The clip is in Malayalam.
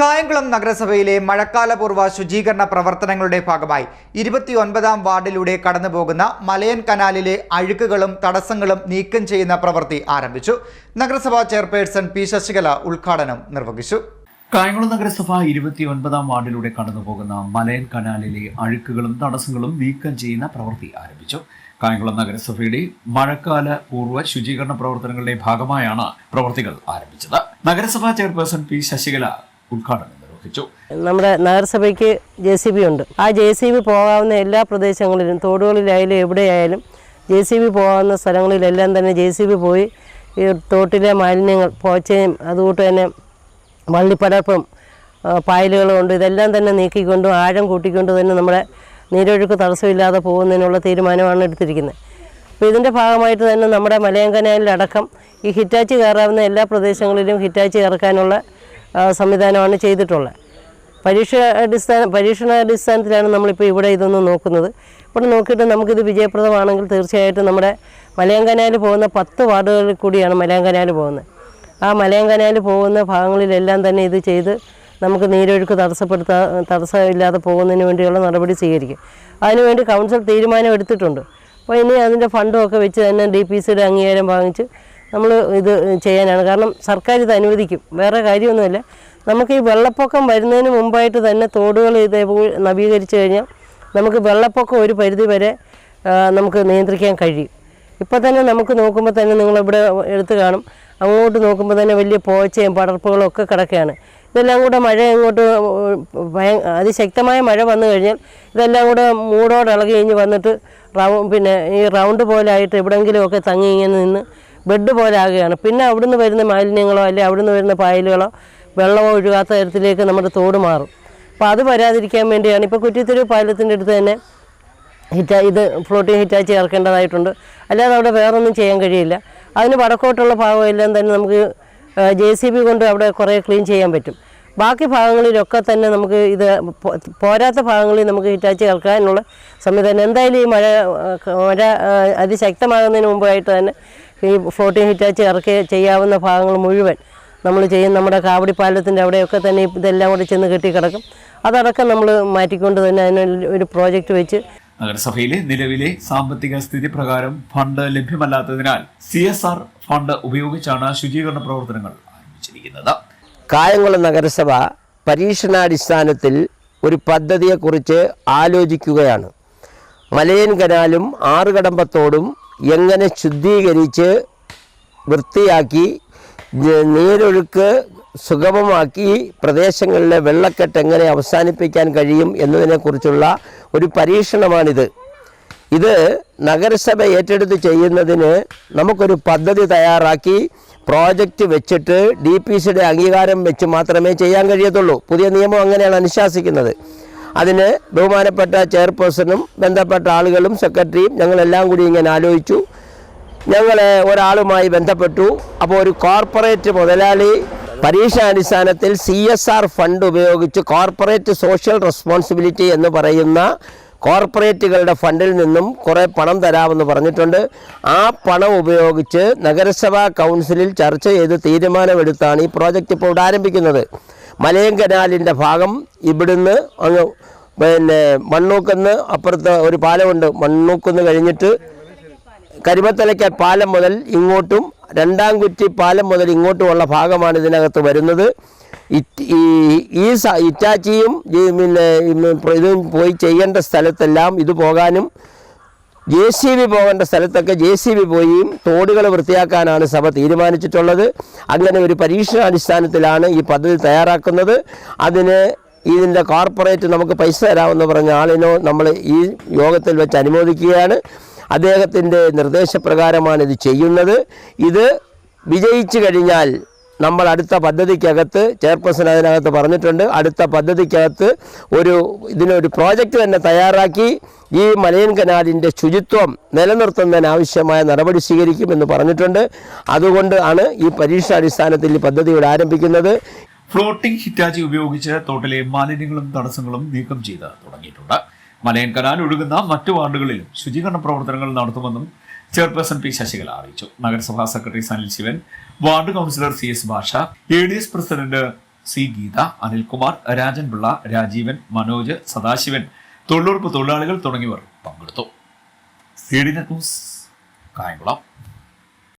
കായംകുളം നഗരസഭയിലെ മഴക്കാലപൂർവ ശുചീകരണ പ്രവർത്തനങ്ങളുടെ ഭാഗമായി ഇരുപത്തിയൊൻപതാം വാർഡിലൂടെ കടന്നുപോകുന്ന മലയൻ കനാലിലെ അഴുക്കുകളും തടസ്സങ്ങളും നീക്കം ചെയ്യുന്ന പ്രവൃത്തി ആരംഭിച്ചു. നഗരസഭാ ചെയർപേഴ്സൺ പി ശശികല ഉദ്ഘാടനം നിർവഹിച്ചു. കായംകുളം നഗരസഭ ഇരുപത്തിയൊൻപതാം വാർഡിലൂടെ കടന്നുപോകുന്ന മലയൻ കനാലിലെ അഴുക്കുകളും തടസ്സങ്ങളും നീക്കം ചെയ്യുന്ന പ്രവൃത്തി ആരംഭിച്ചു. കായംകുളം നഗരസഭയുടെ മഴക്കാല പൂർവ ശുചീകരണ പ്രവർത്തനങ്ങളുടെ ഭാഗമായാണ് പ്രവൃത്തികൾ ആരംഭിച്ചത്. നഗരസഭാ ചെയർപേഴ്സൺ പി ശശികല ഉദ്ഘാടനം നിർവഹിച്ചു. നമ്മുടെ നഗരസഭയ്ക്ക് ജെ സി ബി ഉണ്ട്. ആ ജെ സി ബി പോകാവുന്ന എല്ലാ പ്രദേശങ്ങളിലും തോടുകളിലായാലും എവിടെയായാലും ജെ സി ബി പോകാവുന്ന സ്ഥലങ്ങളിലെല്ലാം തന്നെ ജെ സി ബി പോയി ഈ തോട്ടിലെ മാലിന്യങ്ങൾ പോച്ചയും അതുകൂട്ട് തന്നെ വള്ളിപ്പടർപ്പും ആ, പായലുകളും ഉണ്ട്. ഇതെല്ലാം തന്നെ നീക്കിക്കൊണ്ടും ആഴം കൂട്ടിക്കൊണ്ട് തന്നെ നമ്മുടെ നീരൊഴുക്ക് തടസ്സമില്ലാതെ പോകുന്നതിനുള്ള തീരുമാനമാണ് എടുത്തിരിക്കുന്നത്. അപ്പോൾ ഇതിന്റെ ഭാഗമായിട്ട് തന്നെ നമ്മുടെ മലയങ്കനാലിലടക്കം ഈ ഹിറ്റാച്ചി കയറാവുന്ന എല്ലാ പ്രദേശങ്ങളിലും ഹിറ്റാച്ചി ഇറക്കാനുള്ള ആ, സംവിധാനമാണ് ചെയ്തിട്ടുള്ളത്. പരീക്ഷ അടിസ്ഥാന പരീക്ഷണാടിസ്ഥാനത്തിലാണ് നമ്മളിപ്പോൾ ഇവിടെ ഇതൊന്ന് നോക്കുന്നത്. ഇവിടെ നോക്കിയിട്ട് നമുക്കിത് വിജയപ്രദമാണെങ്കിൽ തീർച്ചയായിട്ടും നമ്മുടെ മലയങ്കനാൽ പോകുന്ന പത്ത് വാർഡുകളിൽ കൂടിയാണ് മലയങ്കനാൽ പോകുന്നത്. ആ മലയങ്കനാൽ പോകുന്ന ഭാഗങ്ങളിലെല്ലാം തന്നെ ഇത് ചെയ്ത് നമുക്ക് നീരൊഴുക്ക് തടസ്സപ്പെടുത്താ തടസ്സമില്ലാതെ പോകുന്നതിന് വേണ്ടിയുള്ള നടപടി സ്വീകരിക്കും. അതിനുവേണ്ടി കൗൺസിൽ തീരുമാനം എടുത്തിട്ടുണ്ട്. അപ്പോൾ ഇനി അതിന്റെ ഫണ്ടും ഒക്കെ വെച്ച് തന്നെ ഡി പി സിയുടെ അംഗീകാരം വാങ്ങിച്ച് നമ്മൾ ഇത് ചെയ്യാനാണ്. കാരണം സർക്കാർ ഇത് അനുവദിക്കും. വേറെ കാര്യമൊന്നുമില്ല. നമുക്ക് ഈ വെള്ളപ്പൊക്കം വരുന്നതിന് മുമ്പായിട്ട് തന്നെ തോടുകൾ ഇതേപോലെ നവീകരിച്ച് കഴിഞ്ഞാൽ നമുക്ക് വെള്ളപ്പൊക്കം ഒരു പരിധി വരെ നമുക്ക് നിയന്ത്രിക്കാൻ കഴിയും. ഇപ്പോൾ തന്നെ നമുക്ക് നോക്കുമ്പോൾ തന്നെ നിങ്ങളിവിടെ എടുത്തു കാണും. അങ്ങോട്ട് നോക്കുമ്പോൾ തന്നെ വലിയ പോച്ചയും പടർപ്പുകളും ഒക്കെ കിടക്കുകയാണ്. ഇതെല്ലാം കൂടെ മഴ ഇങ്ങോട്ട് ഭയ അതിശക്തമായ മഴ വന്നു കഴിഞ്ഞാൽ ഇതെല്ലാം കൂടെ മൂടോടെ ഇളകി കഴിഞ്ഞ് വന്നിട്ട് റൗ പിന്നെ ഈ റൗണ്ട് പോലെ ആയിട്ട് എവിടെയെങ്കിലുമൊക്കെ തങ്ങി ഇങ്ങനെ നിന്ന് ബെഡ് പോലെ ആകുകയാണ് പിന്നെ അവിടുന്ന് വരുന്ന മാലിന്യങ്ങളോ അല്ലെങ്കിൽ അവിടുന്ന് വരുന്ന പായലുകളോ വെള്ളമോ ഒഴുകാത്ത തരത്തിലേക്ക് നമ്മുടെ തോട് മാറും. അപ്പോൾ അത് വരാതിരിക്കാൻ വേണ്ടിയാണ് ഇപ്പോൾ കുറ്റിത്തെരു പാലത്തിന്റെ അടുത്ത് തന്നെ ഹിറ്റ ഇത് ഫ്ലോട്ടിംഗ് ഹിറ്റാച്ച് ഇറക്കേണ്ടതായിട്ടുണ്ട് അല്ലാതെ അവിടെ വേറൊന്നും ചെയ്യാൻ കഴിയില്ല. അതിന് വടക്കോട്ടുള്ള ഭാഗമെല്ലാം തന്നെ നമുക്ക് ജെ സി ബി കൊണ്ട് അവിടെ കുറേ ക്ലീൻ ചെയ്യാൻ പറ്റും. ബാക്കി ഭാഗങ്ങളിലൊക്കെ തന്നെ നമുക്ക് ഇത് പോരാത്ത ഭാഗങ്ങളിൽ നമുക്ക് ഹിറ്റാച്ച് ചേർക്കാനുള്ള സംവിധാനം എന്തായാലും ഈ മഴ മഴ അതിശക്തമാകുന്നതിന് മുമ്പായിട്ട് തന്നെ ഈ ഫ്ലോട്ടിംഗ് ഹിറ്റാച്ച് ഇറക്കി ചെയ്യാവുന്ന ഭാഗങ്ങൾ മുഴുവൻ നമ്മൾ ചെയ്യും. നമ്മുടെ കാവടി പാലത്തിന്റെ അവിടെയൊക്കെ തന്നെ ഇതെല്ലാം കൂടെ ചെന്ന് കെട്ടിക്കിടക്കും. അതടക്കം നമ്മൾ മാറ്റിക്കൊണ്ട് തന്നെ അതിന് ഒരു പ്രോജക്റ്റ് വെച്ച് നഗരസഭയിലെ നിലവിലെ സാമ്പത്തിക സ്ഥിതി പ്രകാരം ഫണ്ട് ലഭ്യമല്ലാത്തതിനാൽ സി എസ് ആർ ഫണ്ട് ഉപയോഗിച്ചാണ് ശുചീകരണ പ്രവർത്തനങ്ങൾ ആരംഭിച്ചിരിക്കുന്നത്. കായംകുളം നഗരസഭ പരീക്ഷണാടിസ്ഥാനത്തിൽ ഒരു പദ്ധതിയെക്കുറിച്ച് ആലോചിക്കുകയാണ്. മലയൻ കനാലും ആറുകടമ്പത്തോടും എങ്ങനെ ശുദ്ധീകരിച്ച് വൃത്തിയാക്കി നീരൊഴുക്ക് സുഗമമാക്കി പ്രദേശങ്ങളിലെ വെള്ളക്കെട്ട് എങ്ങനെ അവസാനിപ്പിക്കാൻ കഴിയും എന്നതിനെക്കുറിച്ചുള്ള ഒരു പരീക്ഷണമാണിത്. ഇത് നഗരസഭ ഏറ്റെടുത്ത് ചെയ്യുന്നതിന് നമുക്കൊരു പദ്ധതി തയ്യാറാക്കി പ്രോജക്റ്റ് വെച്ചിട്ട് ഡി പി സിയുടെ അംഗീകാരം വെച്ച് മാത്രമേ ചെയ്യാൻ കഴിയത്തുള്ളൂ. പുതിയ നിയമം അങ്ങനെയാണ് അനുശാസിക്കുന്നത്. അതിന് ബഹുമാനപ്പെട്ട ചെയർപേഴ്സണും ബന്ധപ്പെട്ട ആളുകളും സെക്രട്ടറിയും ഞങ്ങളെല്ലാം കൂടി ഇങ്ങനെ ആലോചിച്ചു. ഞങ്ങൾ ഒരാളുമായി ബന്ധപ്പെട്ടു. അപ്പോൾ ഒരു കോർപ്പറേറ്റ് മുതലാളി പരീക്ഷാടിസ്ഥാനത്തിൽ സി എസ് ആർ ഫണ്ട് ഉപയോഗിച്ച് കോർപ്പറേറ്റ് സോഷ്യൽ റെസ്പോൺസിബിലിറ്റി എന്ന് പറയുന്ന കോർപ്പറേറ്റുകളുടെ ഫണ്ടിൽ നിന്നും കുറേ പണം തരാമെന്ന് പറഞ്ഞിട്ടുണ്ട്. ആ പണം ഉപയോഗിച്ച് നഗരസഭാ കൗൺസിലിൽ ചർച്ച ചെയ്ത് തീരുമാനമെടുത്താണ് ഈ പ്രോജക്റ്റ് ഇപ്പോൾ ഇവിടെ ആരംഭിക്കുന്നത്. മലയം കനാലിന്റെ ഭാഗം ഇവിടുന്ന് അങ്ങ് പിന്നെ മണ്ണൂക്കുന്ന് അപ്പുറത്ത് ഒരു പാലമുണ്ട്. മണ്ണൂക്കുന്ന് കഴിഞ്ഞിട്ട് കരിമത്തലയ്ക്കൽ പാലം മുതൽ ഇങ്ങോട്ടും രണ്ടാം കുറ്റി പാലം മുതൽ ഇങ്ങോട്ടുമുള്ള ഭാഗമാണ് ഇതിനകത്ത് വരുന്നത്. ഈ ഇറ്റാച്ചിയും പിന്നെ ഇതും പോയി ചെയ്യേണ്ട സ്ഥലത്തെല്ലാം ഇത് പോകാനും ജെ സി ബി പോകേണ്ട സ്ഥലത്തൊക്കെ ജെ സി ബി പോയും തോടുകൾ വൃത്തിയാക്കാനാണ് സഭ തീരുമാനിച്ചിട്ടുള്ളത്. അങ്ങനെ ഒരു പരീക്ഷണാടിസ്ഥാനത്തിലാണ് ഈ പദ്ധതി തയ്യാറാക്കുന്നത്. അതിന് ഇതിന്റെ കോർപ്പറേറ്റ് നമുക്ക് പൈസ തരാമെന്ന് പറഞ്ഞ ആളിനോ നമ്മൾ ഈ യോഗത്തിൽ വെച്ച് അനുമോദിക്കുകയാണ്. അദ്ദേഹത്തിന്റെ നിർദ്ദേശപ്രകാരമാണ് ഇത് ചെയ്യുന്നത്. ഇത് വിജയിച്ചു കഴിഞ്ഞാൽ നമ്മൾ അടുത്ത പദ്ധതിക്കകത്ത് ചെയർപേഴ്സൺ അതിനകത്ത് പറഞ്ഞിട്ടുണ്ട്. അടുത്ത പദ്ധതിക്കകത്ത് ഒരു ഇതിനൊരു പ്രോജക്റ്റ് തന്നെ തയ്യാറാക്കി ഈ മലയൻ കനാലിന്റെ ശുചിത്വം നിലനിർത്തുന്നതിന് ആവശ്യമായ നടപടി സ്വീകരിക്കുമെന്ന് പറഞ്ഞിട്ടുണ്ട്. അതുകൊണ്ട് ആണ് ഈ പരീക്ഷാടിസ്ഥാനത്തിൽ ഈ പദ്ധതി ഇവിടെ ആരംഭിക്കുന്നത്. ഫ്ലോട്ടിംഗ് ഹിറ്റാച്ചി ഉപയോഗിച്ച് തോട്ടിലെ മാലിന്യങ്ങളും തടസ്സങ്ങളും നീക്കം ചെയ്ത് തുടങ്ങിയിട്ടുണ്ട്. മലയൻ കനാൽ ഒഴുകുന്ന മറ്റു വാർഡുകളിലും ശുചീകരണ പ്രവർത്തനങ്ങൾ നടത്തുമെന്നും ചെയർപേഴ്സൺ പി ശശികല അറിയിച്ചു. നഗരസഭാ secretary Sanil Sivan ward councillor C S Basha A D S president C Geetha Anilkumar Rajan Pillai Rajeevan Manoj Sadasivan തൊഴിലുറപ്പ് തൊഴിലാളികൾ തുടങ്ങിയവർ പങ്കെടുത്തു. കായംകുളം.